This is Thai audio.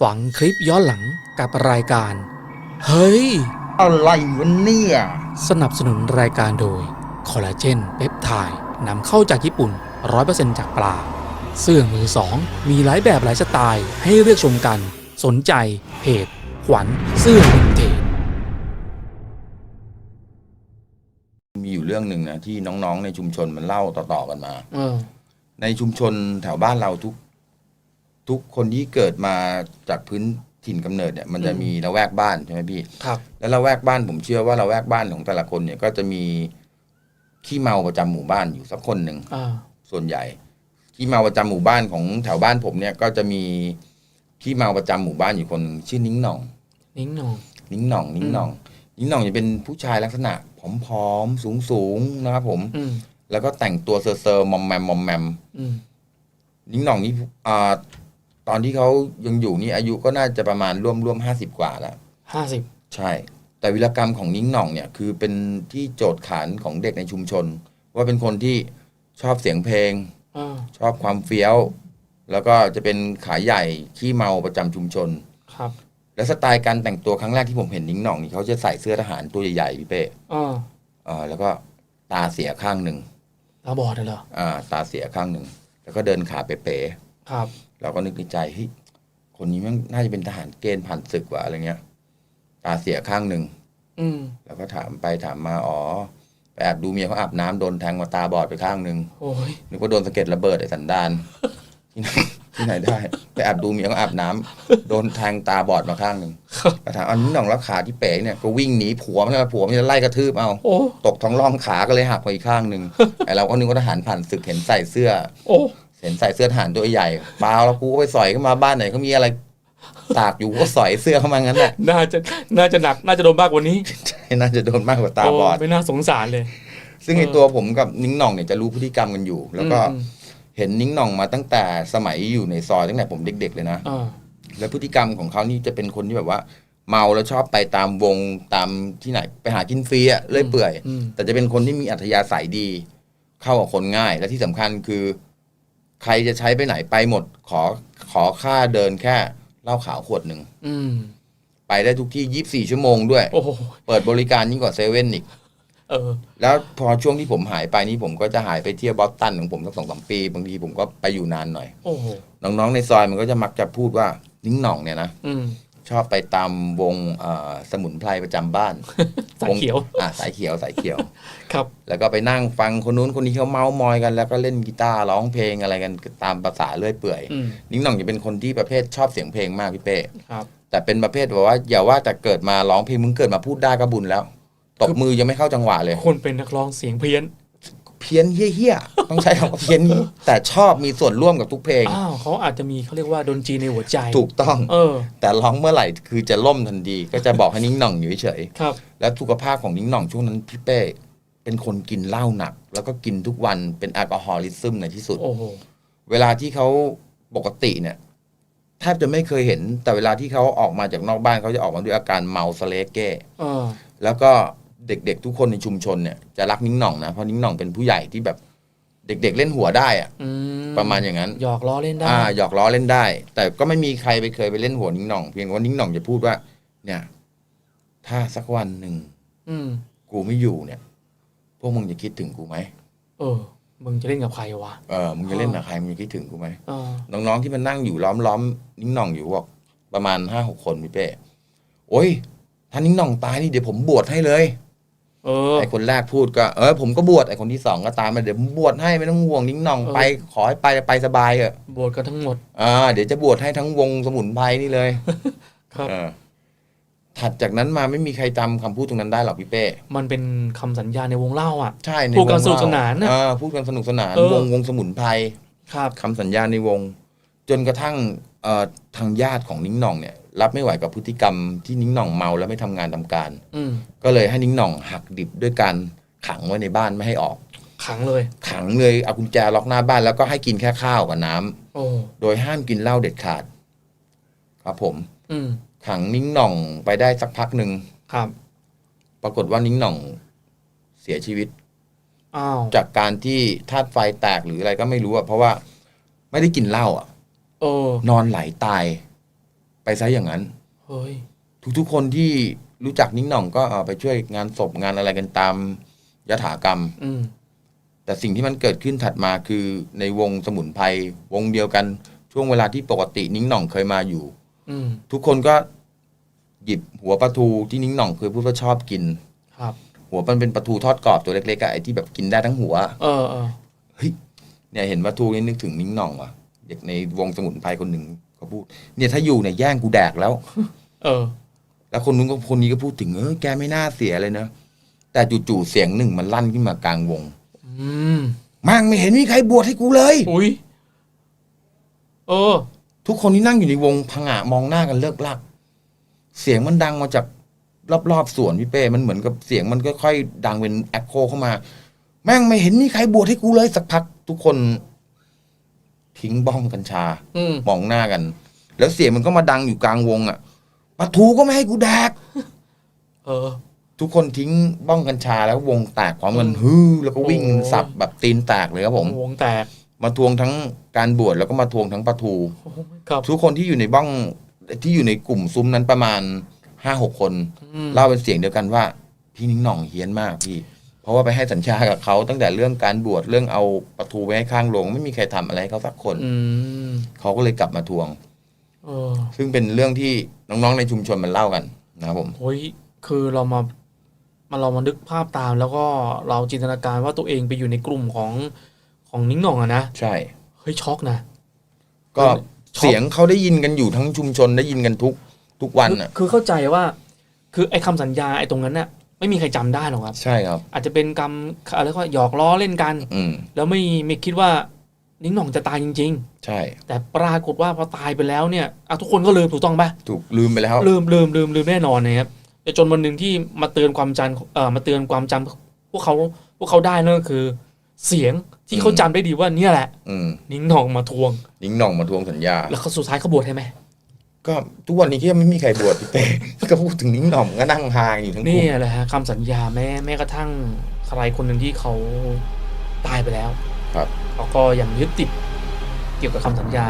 ฝังคลิปย้อนหลังกับรายการ เฮ้ย อะไรวะเนี่ย สนับสนุนรายการโดย คอลลาเจนเปปไทด์นำเข้าจากญี่ปุ่น 100%จากปลา เสื้อมือสอง มีหลายแบบหลายสไตล์ให้เลือกชมกัน สนใจเพจขวัญเสื้อวินเทจมีอยู่เรื่องหนึ่งนะที่น้องๆในชุมชนมันเล่าต่อๆกันมาเออในชุมชนแถวบ้านเราทุก ทุกคนที่เกิดมาจากพื้นถิ่นกำเนิดเนี่ยมันจะอืมมีละแวกบ้านใช่ไหมพี่ครับ แล้วละแวกบ้านผมเชื่อว่าละแวกบ้านของแต่ละคนเนี่ยก็จะมีขี้เมาประจำหมู่บ้านอยู่สักคนหนึ่งอ่าส่วนใหญ่ขี้เมาประจำหมู่บ้านของแถวบ้านผมเนี่ยก็จะมีขี้เมาประจำหมู่บ้านอยู่คนหนึ่งชื่อนิ้งหน่อง นิ้งหนอง นิ้งหน่อง นิ้งหน่อง นิ้งหน่องจะเป็นผู้ชายลักษณะผอมๆสูงๆนะครับผมอืมแล้วก็แต่งตัวเซอร์ๆมอมแมมมอมแมมอืมนิ้งหน่องนี่อ่า ตอนที่เขายังอยู่นี่อายุก็น่าจะประมาณร่วมร่วมห้าสิบกว่าแล้วห้าสิบใช่ แต่วิรกรรมของนิ้งหน่องเนี่ยคือเป็นที่โจทย์ขานของเด็กในชุมชน ว่าเป็นคนที่ชอบเสียงเพลงอ่าชอบความเฟี้ยว แล้วก็จะเป็นขายใหญ่ขี้เมาประจำชุมชนครับ และสไตล์การแต่งตัวครั้งแรกที่ผมเห็นนิ้งหน่องนี่เขาจะใส่เสื้อทหารตัวใหญ่ๆพี่เป้อ่าเออแล้วก็ตาเสียข้างหนึ่งตาบอดเหรออ่า ตาเสียข้างหนึ่งแล้วก็เดินขาเป๋ครับๆ เราก็นึกในใจเฮ้ยคนนี้มันน่าจะเป็นทหารเกณฑ์ผ่านศึกว่ะอะไรเงี้ย ตาเสียข้างหนึ่งอืมแล้วก็ถามไปถามมาอ๋อไปแอบดูเมียเขาอาบน้ำโดนแทงมาตาบอดไปข้างหนึ่งโอ้ยนึกว่าโดนสะเก็ดระเบิดไอ้สันดานที่ไหนที่ไหนได้ไปแอบดูเมียเขาอาบน้ำโดนแทงตาบอดมาข้างหนึ่งก็ถามอันนี้หน่องแล้วขาที่เป๋เนี่ยก็วิ่งหนีผัวมันแล้วผัวมันจะไล่กระทืบเอาโอ้ตกท้องร่องขาก็เลยหักไปอีกข้างหนึ่งไอเราก็นึกว่าทหารผ่านศึกเห็นใส่เสื้อโอ้ เห็นใส่เสื้อทหารตัวใหญ่เปล่าแล้วกูก็ไปสอยเข้ามาบ้านไหนเขามีอะไรตากอยู่ก็สอยเสื้อเข้ามางั้นแหละน่าจะน่าจะหนักน่าจะโดนมากกว่านี้น่าจะโดนมากกว่าตาบอดโไม่น่าสงสารเลย ซึ่งไอตัวผมกับนิ้งหน่องเนี่ยจะรู้พฤติกรรมกันอยู่ แล้วก็อืมเห็นนิ้งหน่องมาตั้งแต่สมัยอยู่ในซอยตั้งแต่ผมเด็ก ๆ เลยนะอ่าแล้วพฤติกรรมของเขานี่จะเป็นคนที่แบบว่าเมาแล้วชอบไปตามวงตามที่ไหนไปหากินฟรีอะเลื่อยเปื่อยอืมแต่จะเป็นคนที่มีอัธยาศัยดี เข้ากับคนง่ายและที่สำคัญคือ ใครจะใช้ไปไหนไปหมด ขอขอค่าเดินแค่เหล้าขาวขวดหนึ่งอืม ไปได้ทุกที่ยี่บสี่ชั่วโมงด้วย โอ้โหเปิดบริการยิ่งกว่าเซเว่นอีก เออ แล้วพอช่วงที่ผมหายไปนี่ผมก็จะหายไปเที่ยวบอสตันของผมสักสองสามปี บางทีผมก็ไปอยู่นานหน่อย โอ้โหน้องๆในซอยมันก็จะมักจะพูดว่านิ้งหน่องเนี่ยนะ อืม ชอบไปตามวงเอ่อสมุนไพรประจำบ้าน สายเขียวงอะสายเขียวสายเขียว ครับ แล้วก็ไปนั่งฟังคนนู้นคนนี้เขาเมาส์มอยกัน แล้วก็เล่นกีตาร์ร้องเพลงอะไรกันตามภาษาเลื่อยเปื่อยอืมนิ้งหน่องจะเป็นคนที่ประเภทชอบเสียงเพลงมากพี่เป้ครับ แต่เป็นประเภทแบบว่าอย่าว่าแต่เกิดมาร้องเพลงมึงเกิดมาพูดได้ก็บุญแล้ว ตบมือยังไม่เข้าจังหวะเลย คนเป็นนักร้องเสียงเพี้ยนเพี้ยนเฮี้ยๆต้องใช้คำว่าเพี้ยนนี้ แต่ชอบมีส่วนร่วมกับทุกเพลง อ้าวเขาอาจจะมีเขาเรียกว่าดนตรีในหัวใจ ถูกต้อง เออ แต่ร้องเมื่อไหร่คือจะล่มทันทีก็จะบอกให้นิ้งหน่องอยู่เฉยครับๆแล้วสุขภาพของนิ้งหน่องช่วงนั้นพี่เป้เป็นคนกินเหล้าหนัก แล้วก็กินทุกวันเป็นแอลกอฮอลิซึมในที่สุด โอ้โห เวลาที่เขาปกติเนี่ยแทบจะไม่เคยเห็นแต่เวลาที่เขาออกมาจากนอกบ้านเขาจะออกมาด้วยอาการเมาสเลเก้เออ แล้วก็ เด็กๆ ทุกคนในชุมชนเนี่ยจะรักนิ้งหน่องนะเพราะนิ้งหน่องเป็นผู้ใหญ่ที่แบบเด็กๆเล่นหัวได้อะอืมประมาณอย่างนั้น หยอกล้อเล่นได้ อ่าหยอกล้อเล่นได้ แต่ก็ไม่มีใครไปเคยไปเล่นหัวนิ้งหน่อง เพียงแต่ว่านิ้งหน่องจะพูดว่า เนี่ย ถ้าสักวันหนึ่งอืมกูไม่อยู่เนี่ย พวกมึงจะคิดถึงกูไหมเออ มึงจะเล่นกับใครวะเออมึงจะเล่นกับใครมึงจะคิดถึงกูไหมเออน้องๆที่มันนั่งอยู่ล้อมล้อมๆนิ้งหน่องอยู่บอกประมาณห้าหกคนพี่เป้โอ้ยถ้านิ้งหน่องตายนี่เดี๋ยวผมบวชให้เลย เออ ไอคนแรกพูดก็เออผมก็บวชไอคนที่สองก็ตามมาเดี๋ยวผมบวชให้ไม่ต้องห่วงนิ้งหน่องเออ ไป ขอให้ไปไปสบายเถอะบวชกันทั้งหมดอ่าเดี๋ยวจะบวชให้ทั้งวงสมุนไพรนี่เลยครับ เออถัดจากนั้นมาไม่มีใครจำคำพูดตรงนั้นได้หรอกพี่เป้ มันเป็นคำสัญญาในวงเล่าอะ ใช่ในพูดกันวงสนุกสนานน่ะเออพูดกันสนุกสนานเออ วงวงสมุนไพรครับ คำสัญญาในวง จนกระทั่งเอ่อทางญาติของนิ้งหน่องเนี่ย รับไม่ไหวกับพฤติกรรมที่นิ้งหน่องเมาแล้วไม่ทำงานทำการอืมก็เลยให้นิ้งหน่องหักดิบด้วยการขังไว้ในบ้านไม่ให้ออก ขังเลย ขังเลยเอากุญแจล็อกหน้าบ้านแล้วก็ให้กินแค่ข้าวกับน้ำโอ้โดยห้ามกินเหล้าเด็ดขาด ครับผม อืมขังนิ้งหน่องไปได้สักพักหนึ่งครับ ปรากฏว่านิ้งหน่องเสียชีวิตอ้าวจากการที่ธาตุไฟแตกหรืออะไรก็ไม่รู้อะเพราะว่าไม่ได้กินเหล้าอะโอ้นอนไหลตาย ไปซะอย่างนั้น เฮ้ย ทุกๆคนที่รู้จักนิ้งหน่องก็เอาไปช่วยงานศพงานอะไรกันตามยถากรรม อืม แต่สิ่งที่มันเกิดขึ้นถัดมาคือในวงสมุนไพรวงเดียวกันช่วงเวลาที่ปกตินิ้งหน่องเคยมาอยู่ อืม ทุกคนก็หยิบหัวปลาทูที่นิ้งหน่องเคยพูดว่าชอบกิน ครับ หัวมันเป็นปลาทูทอดกรอบตัวเล็กๆอะไอ้ที่แบบกินได้ทั้งหัว เออเออเนี่ยเห็นปลาทูนี่นึกถึงนิ้งหน่องว่ะเด็กในวงสมุนไพรคนหนึ่ง เขาพูด เนี่ยถ้าอยู่เนี่ยแย่งกูแดกแล้ว เออ แล้วคนนู้นก็คนนี้ก็พูดถึงเออแกไม่น่าเสียเลยนะแต่จู่ๆเสียงหนึ่งมันลั่นขึ้นมากลางวง อืมมั่งไม่เห็นมีใครบวชให้กูเลย อุ้ยเออ ทุกคนที่นั่งอยู่ในวงผงะมองหน้ากันเลิกลัก เสียงมันดังมาจากรอบๆสวนพี่เป้มันเหมือนกับเสียงมันค่อยๆดังเป็นแอคโคเข้ามา แม่งไม่เห็นมีใครบวชให้กูเลยสักพัก ทุกคน ทิ้งบ้องกัญชา อืมมองหน้ากัน แล้วเสียงมันก็มาดังอยู่กลางวงอะปะทูก็ไม่ให้กูแดก เออ ทุกคนทิ้งบ้องกัญชาแล้ววงแตกพร้อมกันฮือแล้วก็วิ่งโอ้ สับแบบตีนแตกเลยครับผม วงแตกมาทวงทั้งการบวชแล้วก็มาทวงทั้งปะทู โอ้ครับทุกคนที่อยู่ในบ้องที่อยู่ในกลุ่มซุ้มนั้นประมาณห้าหกคน อืมเล่าเป็นเสียงเดียวกันว่า พี่นิ้งหน่องเฮี้ยนมากพี่เพ ราะว่าไปให้สัญชากับเขาตั้งแต่เรื่องการบวชเรื่องเอาประตูไว้ให้ข้างโรงไม่มีใครทำอะไรให้เขาสักคนอืมเขาก็เลยกลับมาทวงเออซึ่งเป็นเรื่องที่น้องๆในชุมชนมันเล่ากันนะครับผมโอ้ยคือเรามามาเรามานึกภาพตาม แล้วก็เราจินตนาการว่าตัวเองไปอยู่ในกลุ่มของของนิ้งหน่องอะนะใช่เฮ้ยช็อกนะก็ช็อกเสียงเขาได้ยินกันอยู่ทั้งชุมชนได้ยินกันทุกทุกวันคืออะคือเข้าใจว่า คือไอ้คำสัญญาไอ้ตรงนั้นน่ะ ไม่มีใครจำได้หรอกครับ ใช่ครับ อาจจะเป็นกรรมอะไรก็หยอกล้อเล่นกัน อืมแล้วไม่ไม่คิดว่านิ้งหน่องจะตายจริงใช่ๆแต่ปรากฏว่าพอตายไปแล้วเนี่ยอะทุกคนก็ลืมถูกต้องปะถูกลืมไปแล้ว ลืมลืมลืมลืมแน่นอนนะครับแต่จนวันหนึ่งที่มาเตือนความจำเอ่อมาเตือนความจำพวกเขาพวกเขาได้นั่นก็คือ เสียงที่เขาจำได้ดีว่าเนี่ยแหละอืมนิ้งหน่องมาทวงนิ้งหน่องมาทวงสัญญา แล้วเขาสุดท้ายเขาบวชให้ไหม ก็ทุกวันนี้ก็ยังไม่มีใครบวชพี่เป้ก็พูดถึงนิ้งหน่องก็นั่งฮาอยู่ทั้งกลุ่นี่มแหละฮะคำสัญญาแม้แม้กระทั่งใครคนหนึ่งที่เขาตายไปแล้ว ครับเขาก็ยังยึดติดเกี่ยวกับคำสัญญา